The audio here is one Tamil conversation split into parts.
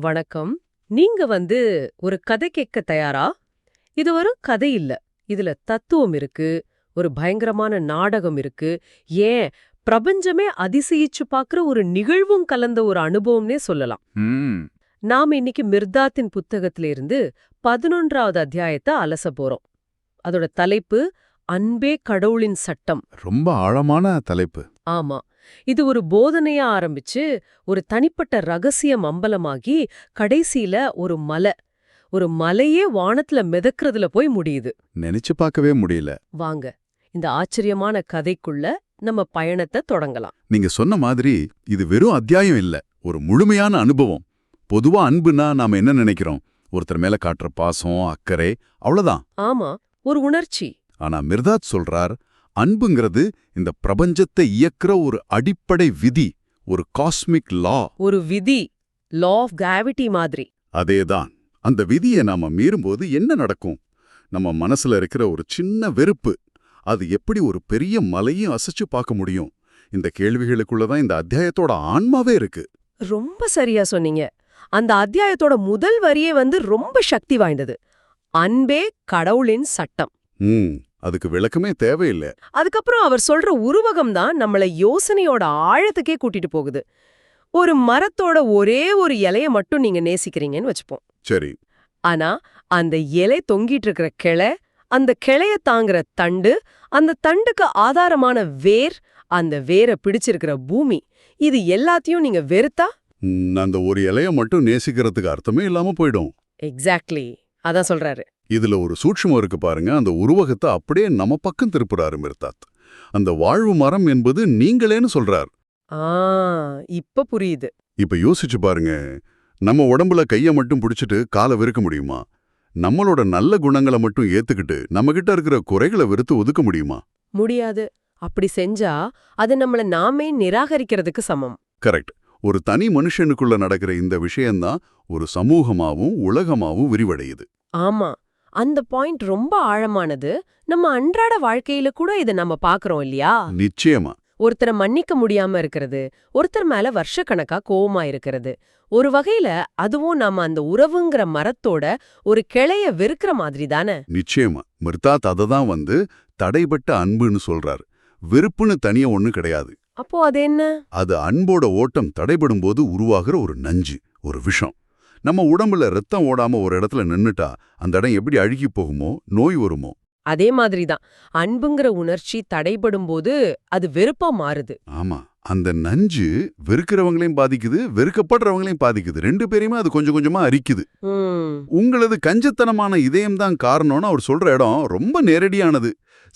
வணக்கம். நீங்க வந்து ஒரு கதை கேட்க தயாரா? இது ஒரு கதை இல்ல. இதுல தத்துவம் இருக்கு ஒரு பயங்கரமான நாடகம் இருக்கு. ஏன்? பிரபஞ்சமே அதிசயிச்சு பார்க்குற ஒரு நிகழ்வும் கலந்த ஒரு அனுபவம்னே சொல்லலாம். நாம இன்னைக்கு மிர்தாத்தின் புத்தகத்தில இருந்து பதினொன்றாவது அத்தியாயத்தை அலச போறோம். அதோட தலைப்பு அன்பே கடவுளின் சட்டம். ரொம்ப ஆழமான தலைப்பு. ஆமா. இது ஒரு போதனையா ஆரம்பிச்சு ஒரு தனிப்பட்ட ரகசியம் அம்பலமாகி கடைசியில ஒரு மலை. ஒரு மலையே வானத்துல மிதக்கறதுல போய் முடியுது. நினைச்சு பார்க்கவே முடியல. வாங்க இந்த ஆச்சரியமான கதைக்குள்ள நம்ம பயணத்தை தொடங்கலாம். நீங்க சொன்ன மாதிரி இது வெறும் அத்தியாயம் இல்ல ஒரு முழுமையான அனுபவம். பொதுவா அன்புனா நாம என்ன நினைக்கிறோம்? ஒருத்தர் மேல காட்டுற பாசம் அக்கறை அவ்வளவுதான். ஆமா ஒரு உணர்ச்சி. ஆனா மிர்தாத் சொல்றார் அன்புங்கிறது இந்த பிரபஞ்சத்தை இயக்குற ஒரு அடிப்படை விதி ஒரு காஸ்மிக் லா ஒரு விதி லா ஆஃப் கிராவிட்டி மாதிரி. அதேதான். அந்த விதியை நாம மீறும்போது என்ன நடக்கும்? நம்ம மனசுல இருக்கிற ஒரு சின்ன வெறுப்பு அது எப்படி ஒரு பெரிய மலையும் அசைச்சு பார்க்க முடியும்? இந்த கேள்விகளுக்குள்ள தான் இந்த அத்தியாயத்தோட ஆன்மாவே இருக்கு. ரொம்ப சரியா சொன்னீங்க. அந்த அத்தியாயத்தோட முதல் வரியே வந்து ரொம்ப சக்தி வாய்ந்தது. அன்பே கடவுளின் சட்டம். ம். அதுக்கு விளக்கமே தேவையில்லை. அதுக்கப்புறம் அவர் சொல்ற உருவகம் தான் நம்மள யோசனையோட ஆழத்துக்கே கூட்டிட்டு போகுது. ஒரு மரத்தோட ஒரே ஒரு இலைய மட்டும் நீங்க நேசிக்கிறீங்கன்னு வச்சுப்போம். சரி. ஆனா அந்த இலை தொங்கிட்டு இருக்கிற கிளை அந்த கிளைய தாங்குற தண்டு அந்த தண்டுக்கு ஆதாரமான வேர் அந்த வேரை பிடிச்சிருக்கிற பூமி இது எல்லாத்தையும் நீங்க வெறுத்தா? அந்த ஒரு இலைய மட்டும் நேசிக்கிறதுக்கு அர்த்தமே இல்லாம போயிடும். எக்ஸாக்ட்லி அதான் சொல்றாரு. இதுல ஒரு சூட்சுமம் இருக்கு பாருங்க. அந்த உருவகத்தை அப்படியே நம்ம பக்கம் திருப்புறாரு மிர்தாத். அந்த வாழ்வு மரம் என்பது நீங்களேன்னு சொல்றார். ஆ இப்ப புரியுது. இப்ப யோசிச்சு பாருங்க. நம்ம உடம்புல கைய மட்டும் பிடிச்சிட்டு காலை வெறுக்க முடியுமா? நம்மளோட நல்ல குணங்களை மட்டும் ஏத்துக்கிட்டு நம்மகிட்ட இருக்கிற குறைகளை வெறுத்து ஒதுக்க முடியுமா? முடியாது. அப்படி செஞ்சா அது நம்மள நாமே நிராகரிக்கிறதுக்கு சமம். கரெக்ட். ஒரு தனி மனுஷனுக்குள்ள நடக்கிற இந்த விஷயம்தான் ஒரு சமூகமாவும் உலகமாவும் விரிவடையுது. ஆமா. அந்த பாயிண்ட் ரொம்ப ஆழமானது. நம்ம அன்றாட வாழ்க்கையில கூட இத நம்ம பாக்குறோம் இல்லையா? நிச்சயமா. ஒருத்தரை மன்னிக்க முடியாம இருக்கிறது ஒருத்தர் மேல வருஷக்கணக்கா கோவமா இருக்கிறது. ஒரு வகையில அதுவும் நாம அந்த உறவுங்கிற மரத்தோட ஒரு கிளைய வெறுக்கிற மாதிரி தானே? நிச்சயமா. மிர்தாத் அததான் வந்து தடைபட்ட அன்புன்னு சொல்றாரு. வெறுப்புன்னு தனியா ஒண்ணு கிடையாது. அப்போ அது என்ன? அது அன்போட ஓட்டம் தடைபடும்போது உருவாகிற ஒரு நஞ்சு ஒரு விஷம். நம்ம உடம்புல ரத்தம் ஓடாம ஒரு இடத்துல நின்னுட்டா அந்த இடம் எப்படி அழுகி போகுமோ நோய் வருமோ? அதே மாதிரிதான். அன்புங்கிற உணர்ச்சி தடைபடும் போது அது வெறுப்பா மாறுது. ஆமா. அந்த நஞ்சு வெறுக்கிறவங்களையும் பாதிக்குது வெறுக்கப்படுறவங்களையும் பாதிக்குது. ரெண்டு பேரையுமே அது கொஞ்சம் கொஞ்சமா அரிக்குது. உங்களது கஞ்சத்தனமான இதயம் தான் காரணம்னு அவர் சொல்ற இடம் ரொம்ப நேரடியானது.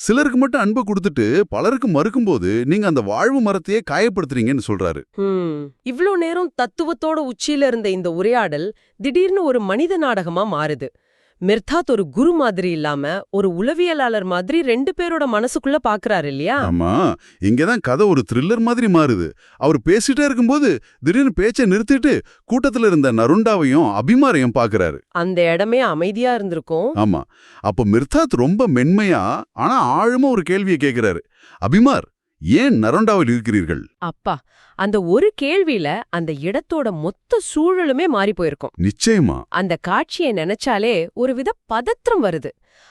சிலருக்கு மட்டும் அன்பு கொடுத்துட்டு பலருக்கு மறுக்கும்போது நீங்க அந்த வாழ்வு மரத்தையே காயப்படுத்துறீங்கன்னு சொல்றாரு. இவ்வளவு நேரம் தத்துவத்தோட உச்சியில இருந்த இந்த உரையாடல் திடீர்னு ஒரு மனித நாடகமா மாறுது. மிர்தாத் ஒரு குரு மாதிரி இல்லாம ஒரு உளவியலாளர் மாதிரி ரெண்டு பேரோட மனசுக்குள்ள பாக்குறாரு இல்லையா? ஆமா. இங்கதான் கதை ஒரு த்ரில்லர் மாதிரி மாறுது. அவர் பேசிட்டே இருக்கும்போது திடீர்னு பேச்சை நிறுத்திட்டு கூட்டத்துல இருந்த நருண்டாவையும் அபிமாரையும் பாக்குறாரு. அந்த இடமே அமைதியா இருந்திருக்கும். ஆமா. அப்ப மிர்தாத் ரொம்ப மென்மையா ஆனா ஆழமா ஒரு கேள்வியை கேக்குறாரு. அபிமார் ஏன் நருண்டாவில் இருக்கிறீர்கள்? அப்பா அந்த ஒரு கேள்வியில அந்த இடத்தோட மொத்த சூழலுமே மாறி போயிருக்கும். நிச்சயமா. அந்த காட்சியை நினைச்சாலே ஒருவித பதற்றம் வருது.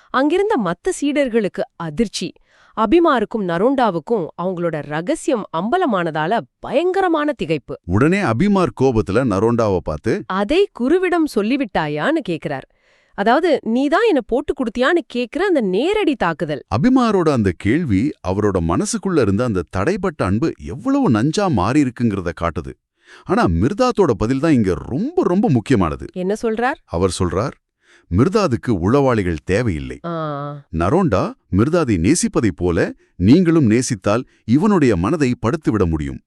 அங்கிருந்த மத்த சீடர்களுக்கு அதிர்ச்சி. அபிமாருக்கும் நருண்டாவுக்கும் அவங்களோட ரகசியம் அம்பலமானதால பயங்கரமான திகைப்பு. உடனே அபிமார் கோபத்துல நரோண்டாவை பார்த்து அதை குருவிடம் சொல்லிவிட்டாயான்னு கேக்குறார். அதாவது நீதான் என்ன போட்டு கொடுத்தியான்னு கேக்குற அந்த நேரடி தாக்குதல். அபிமாரோட அந்த கேள்வி அவரோட மனசுக்குள்ள இருந்த அந்த தடைப்பட்ட அன்பு எவ்வளவு நஞ்சா மாறி இருக்குங்கிறத காட்டுது. ஆனா மிர்தாத்தோட பதில் தான் இங்க ரொம்ப ரொம்ப முக்கியமானது. என்ன சொல்றார்? அவர் சொல்றார் மிர்தாதுக்கு உளவாளிகள் தேவையில்லை. நரோண்டா மிர்தாதை நேசிப்பதைப் போல நீங்களும் நேசித்தால் இவனுடைய மனதை படுத்துவிட முடியும்.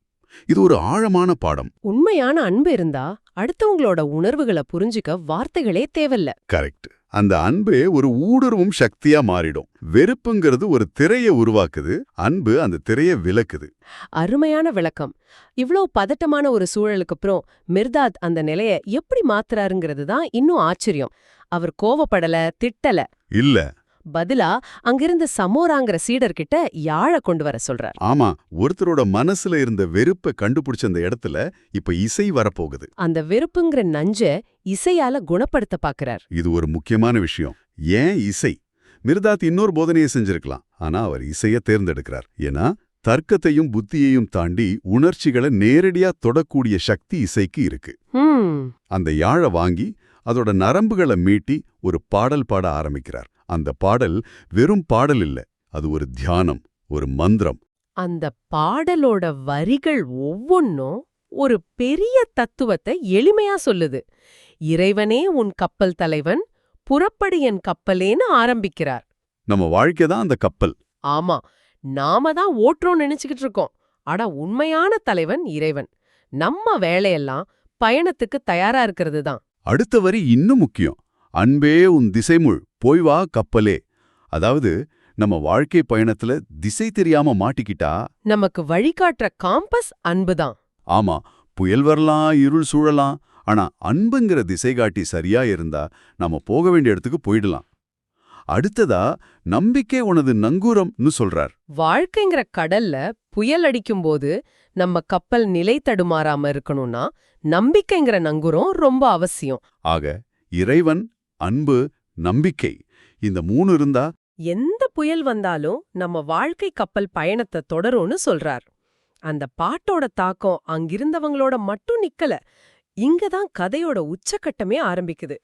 இது ஒரு ஆழமான பாடம். உண்மையான அன்பு இருந்தா அடுத்தவங்களோட உணர்வுகளை புரிஞ்சுக்க வார்த்தைகளே தேவையில்ல. கரெக்ட் அந்த அன்பே ஒரு ஊடுருவும் சக்தியா மாறிடும். வெறுப்புங்கிறது ஒரு திரையை உருவாக்குது. அன்பு அந்த திரையை விலக்குது அருமையான விளக்கம். இவ்ளோ பதட்டமான ஒரு சூழலுக்கு அப்புறம் மிர்தாத் அந்த நிலைய எப்படி மாத்துறாருங்கிறது தான் இன்னும் ஆச்சரியம். அவர் கோவப்படல திட்டல. இல்ல. பதிலா அங்கிருந்த சமோராங்கிற சீடர்கிட்ட யாழ கொண்டு வர சொல்றார். ஆமா ஒருத்தரோட மனசுல இருந்த வெறுப்பை கண்டுபிடிச்ச அந்த இடத்துல இப்ப இசை வரப்போகுது. அந்த வெறுப்புங்கிற நஞ்ச இசையால குணப்படுத்த பாக்குறார். இது ஒரு முக்கியமான விஷயம். ஏன் இசை? மிர்தாத் இன்னொரு போதனையை செஞ்சிருக்கலாம். ஆனா அவர் இசைய தேர்ந்தெடுக்கிறார். ஏன்னா தர்க்கத்தையும் புத்தியையும் தாண்டி உணர்ச்சிகளை நேரடியா தொடக்கூடிய சக்தி இசைக்கு இருக்கு. அந்த யாழை வாங்கி அதோட நரம்புகளை மீட்டி ஒரு பாடல் பாட ஆரம்பிக்கிறார். அந்த பாடல் வெறும் பாடல் இல்ல அது ஒரு தியானம் ஒரு மந்திரம். அந்த பாடலோட வரிகள் ஒவ்வொன்னும் ஒரு பெரிய தத்துவத்தை எளிமையா சொல்லுது. இறைவனே உன் கப்பல் தலைவன் புறப்படு என் கப்பலேன்னு ஆரம்பிக்கிறார். நம்ம வாழ்க்கை தான் அந்த கப்பல். ஆமா நாம தான் ஓட்டுறோம் நினைச்சுக்கிட்டு இருக்கோம். ஆனா உண்மையான தலைவன் இறைவன். நம்ம வேலையெல்லாம் பயணத்துக்கு தயாரா இருக்கிறது தான். அடுத்த வரி இன்னும் முக்கியம். அன்பே உன் திசைமுள் போய் வா கப்பலே. அதாவது நம்ம வாழ்க்கை பயணத்துல திசை தெரியாம மாட்டிக்கிட்டா? நமக்கு வழிகாட்டுற காம்பஸ் அன்புதான். ஆமா புயல் வரலாம் இருள் சூழலாம் ஆனா அன்புங்கிற திசைகாட்டி சரியா இருந்தா நம்ம போக வேண்டிய இடத்துக்கு போயிடலாம். அடுத்ததா நம்பிக்கை உனது நங்கூரம்னு சொல்றார். வாழ்க்கைங்கிற கடல்ல புயல் அடிக்கும்போது நம்ம கப்பல் நிலை தடுமாறாம இருக்கணும்னா நம்பிக்கைங்கிற நங்குரம் ரொம்ப அவசியம். ஆக இறைவன் அன்பு நம்பிக்கை இந்த மூணு இருந்தா எந்த புயல் வந்தாலும் நம்ம வாழ்க்கை கப்பல் பயணத்தை தொடரும்னு சொல்றார். அந்த பாட்டோட தாக்கம் அங்கிருந்தவங்களோட மட்டும் நிக்கல இங்கதான் கதையோட உச்சக்கட்டமே ஆரம்பிக்குது.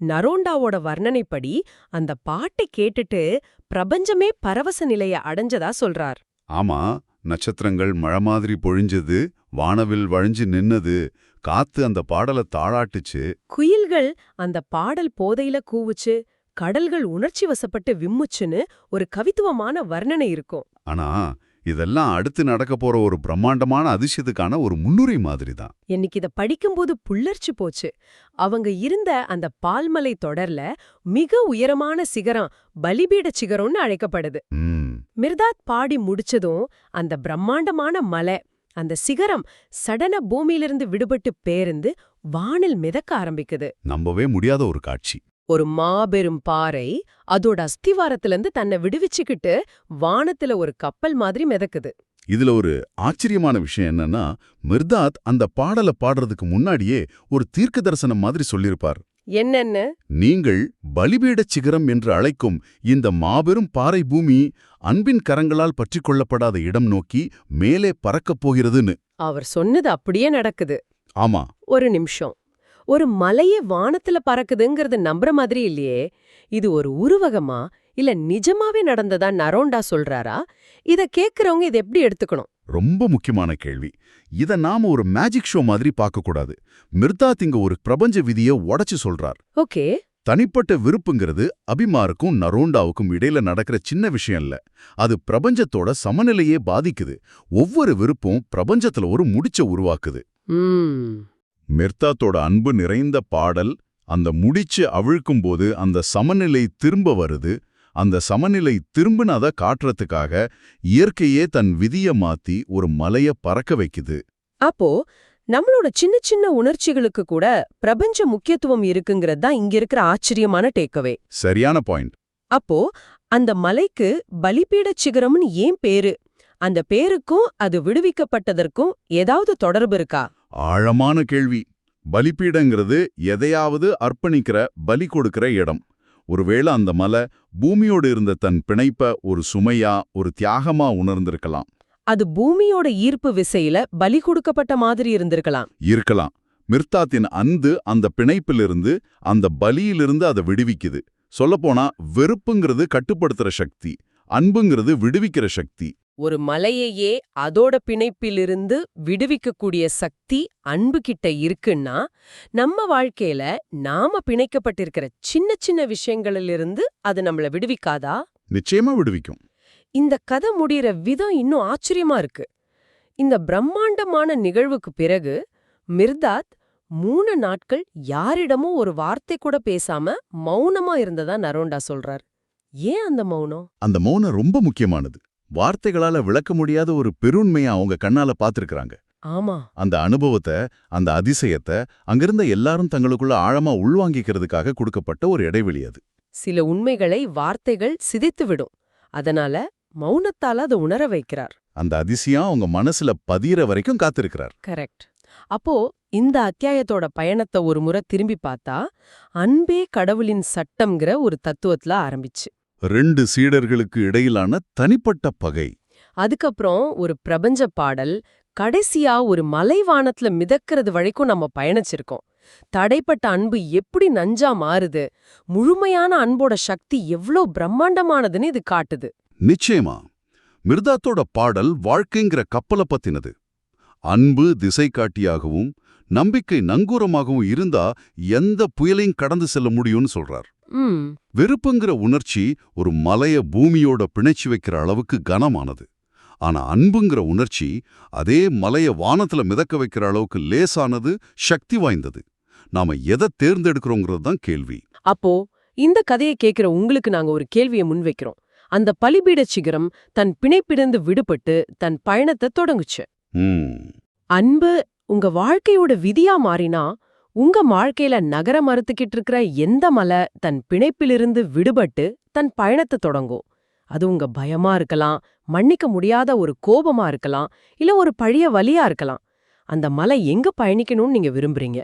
நரோண்டாவோட வர்ணனைப்படி அந்த பாட்டை கேட்டுட்டு பிரபஞ்சமே பரவச நிலைய அடைஞ்சதா சொல்றார். ஆமா நட்சத்திரங்கள் மழை மாதிரி பொழிஞ்சது வானவில் வழிஞ்சு நின்னது காத்து அந்த பாடலை தாளாட்டுச்சு. குயில்கள் அந்த பாடல் போதையில கூவுச்சு கடல்கள் உணர்ச்சி வசப்பட்டு விம்முச்சுன்னு ஒரு கவித்துவமான வர்ணனை இருக்கும். ஆனா இதெல்லாம் அடுத்து நடக்க போற ஒரு பிரம்மாண்டமான அதிசயத்துக்கான ஒரு முன்னுரை மாதிரி தான் என்னைக்கு இத படிக்கும்போது புல்லர்ச்சு போச்சு. அவங்க இருந்த அந்த பால்மலை தொடர்ல மிக உயரமான சிகரம் பலிபீட சிகரம்னு அழைக்கப்படுது. மிர்தாத் பாடி முடிச்சதும் அந்த பிரம்மாண்டமான மலை அந்த சிகரம் சடன பூமியிலிருந்து விடுபட்டு பேருந்து வானில் மிதக்க ஆரம்பிக்குது. நம்பவே முடியாத ஒரு காட்சி. ஒரு மாபெரும் பாறை அதோட அஸ்திவாரத்திலிருந்து தன்னை விடுவிச்சுக்கிட்டு வானத்துல ஒரு கப்பல் மாதிரி மிதக்குது. இதுல ஒரு ஆச்சரியமான விஷயம் என்னன்னா மிர்தாத் அந்த பாடலை பாடுறதுக்கு முன்னாடியே ஒரு தீர்க்க தரிசனம் மாதிரி சொல்லியிருப்பார். என்னன்னு? நீங்கள் பலிபீடச் சிகரம் என்று அழைக்கும் இந்த மாபெரும் பாறை பூமி அன்பின் கரங்களால் பற்றிக் கொள்ளப்படாத இடம் நோக்கி மேலே பறக்கப் போகிறதுன்னு. அவர் சொன்னது அப்படியே நடக்குது. ஆமா. ஒரு நிமிஷம். ஒரு மலையே வானத்துல பறக்குதுங்கிறது நம்புற மாதிரி இல்லையே. இது ஒரு உருவகமா? இல்ல நிஜமாவே நடந்ததா நரோண்டா சொல்றாரா? இத கேக்குறவங்க இத எப்படி எடுத்துக்கணும்? ரொம்ப முக்கியமான கேள்வி. இத நாம ஒரு மேஜிக் ஷோ மாதிரி பார்க்கக்கூடாது மிர்தாத் இங்க ஒரு பிரபஞ்ச விதியை உடைச்சு சொல்றார். ஓகே. தனிப்பட்ட விருப்புங்கிறது அபிமாருக்கும் நரோண்டாவுக்கும் இடையில நடக்கிற சின்ன விஷயம் இல்ல. அது பிரபஞ்சத்தோட சமநிலையே பாதிக்குது. ஒவ்வொரு விருப்பும் பிரபஞ்சத்துல ஒரு முடிச்ச உருவாக்குது. மிர்தாத்தோட அன்பு நிறைந்த பாடல் அந்த முடிச்சு அவிழ்க்கும்போது அந்த சமநிலை திரும்ப வருது. அந்த சமநிலை திரும்பினத காட்டுறதுக்காக இயற்கையே தன் விதிய மாத்தி ஒரு மலைய பறக்க வைக்குது. அப்போ நம்மளோட சின்ன சின்ன உணர்ச்சிகளுக்கு கூட பிரபஞ்ச முக்கியத்துவம் இருக்குங்கிறது தான் இங்க இருக்கிற ஆச்சரியமான டேக்கவே சரியான பாயிண்ட் அப்போ அந்த மலைக்கு பலிபீடச் சிகரம்னு ஏன் பேரு? அந்த பேருக்கும் அது விடுவிக்கப்பட்டதற்கும் ஏதாவது தொடர்பு இருக்கா? ஆழமான கேள்வி. பலிபீடங்கிறது எதையாவது அர்ப்பணிக்கிற பலி கொடுக்கிற இடம். ஒருவேளை அந்த மலை பூமியோடு இருந்த தன் பிணைப்ப ஒரு சுமையா ஒரு தியாகமா உணர்ந்திருக்கலாம். அது பூமியோட ஈர்ப்பு விசையில பலி கொடுக்கப்பட்ட மாதிரி இருந்திருக்கலாம். இருக்கலாம். மிர்தாத்தின் அன்பு அந்த பிணைப்பிலிருந்து அந்த பலியிலிருந்து அதை விடுவிக்குது. சொல்லப்போனா வெறுப்புங்கிறது கட்டுப்படுத்துற சக்தி அன்புங்கிறது விடுவிக்கிற சக்தி. ஒரு மலையையே அதோட பிணைப்பிலிருந்து விடுவிக்கக்கூடிய சக்தி அன்பு கிட்ட இருக்குன்னா நம்ம வாழ்க்கையில நாம பிணைக்கப்பட்டிருக்கிற சின்ன சின்ன விஷயங்களிலிருந்து அது நம்மள விடுவிக்காதா? நிச்சயமா விடுவிக்கும். இந்த கதை முடியிற விதம் இன்னும் ஆச்சரியமா இருக்கு. இந்த பிரம்மாண்டமான நிகழ்வுக்கு பிறகு மிர்தாத் மூணு நாட்கள் யாரிடமும் ஒரு வார்த்தை கூட பேசாம மௌனமா இருந்ததா நரோண்டா சொல்றார். ஏன் அந்த மௌனம்? அந்த மௌனம் ரொம்ப முக்கியமானது. வார்த்தைகளால விளக்க முடியாத ஒரு பெருண்மையை அவங்க கண்ணால பார்த்திருக்கறாங்க ஆமா. அந்த அனுபவத்தை அந்த அதிசயத்தை அங்கிருந்த எல்லாரும் தங்களுக்குள்ள ஆழமா உள்வாங்கிக்கிறதுக்காக கொடுக்கப்பட்ட ஒரு இடைவெளி அது. சில உண்மைகளை வார்த்தைகள் சிதைத்துவிடும் அதனால மௌனத்தால அதை உணர வைக்கிறார். அந்த அதிசயம் அவங்க மனசுல பதியிற வரைக்கும் காத்திருக்கிறார். கரெக்ட். அப்போ இந்த அத்தியாயத்தோட பயணத்தை ஒரு முறை திரும்பி பார்த்தா அன்பே கடவுளின் சட்டம்ங்கிற ஒரு தத்துவத்துல ஆரம்பிச்சு. ரெண்டு சீடர்களுக்கு இடையிலான தனிப்பட்ட பகை. அதுக்கப்புறம் ஒரு பிரபஞ்ச பாடல் கடைசியா ஒரு மலைவானத்துல மிதக்கிறது வரைக்கும் நம்ம பயணிச்சிருக்கோம். தடைப்பட்ட அன்பு எப்படி நஞ்சா மாறுது? முழுமையான அன்போட சக்தி எவ்ளோ பிரம்மாண்டமானதுன்னு இது காட்டுது. நிச்சயமா. மிர்தாத்தோட பாடல் வாழ்க்கைங்கிற கப்பலை பத்தினது. அன்பு திசை காட்டியாகவும் நம்பிக்கை நங்கூரமாகவும் இருந்தா எந்த புயலையும் கடந்து செல்ல முடியும்னு சொல்றார். வெறுப்புங்கிற உணர்ச்சி ஒரு மலைய பூமியோட பிணைச்சு வைக்கிற அளவுக்கு கனமானது. ஆனா அன்புங்கிற உணர்ச்சி அதே மலைய வானத்துல மிதக்க வைக்கிற அளவுக்கு லேசானது சக்தி வாய்ந்தது. நாம எதை தேர்ந்தெடுக்கிறோங்கிறது தான் கேள்வி. அப்போ இந்த கதையை கேட்கிற உங்களுக்கு நாங்க ஒரு கேள்வியை முன்வைக்கிறோம் அந்த பலிபீட சிகரம் தன் பிணைப்பிடிந்து விடுபட்டு தன் பயணத்தை தொடங்குச்சு. அன்பு உங்க வாழ்க்கையோட விதியா மாறினா உங்க வாழ்க்கையில நகர மறுத்துக்கிட்டு இருக்கிற எந்த மலை தன் பிணைப்பிலிருந்து விடுபட்டு தன் பயணத்தை தொடங்கும்? அது உங்க பயமா இருக்கலாம் மன்னிக்க முடியாத ஒரு கோபமா இருக்கலாம் இல்ல ஒரு பழைய வலியா இருக்கலாம். அந்த மலை எங்க பயணிக்கணும்னு நீங்க விரும்புறீங்க?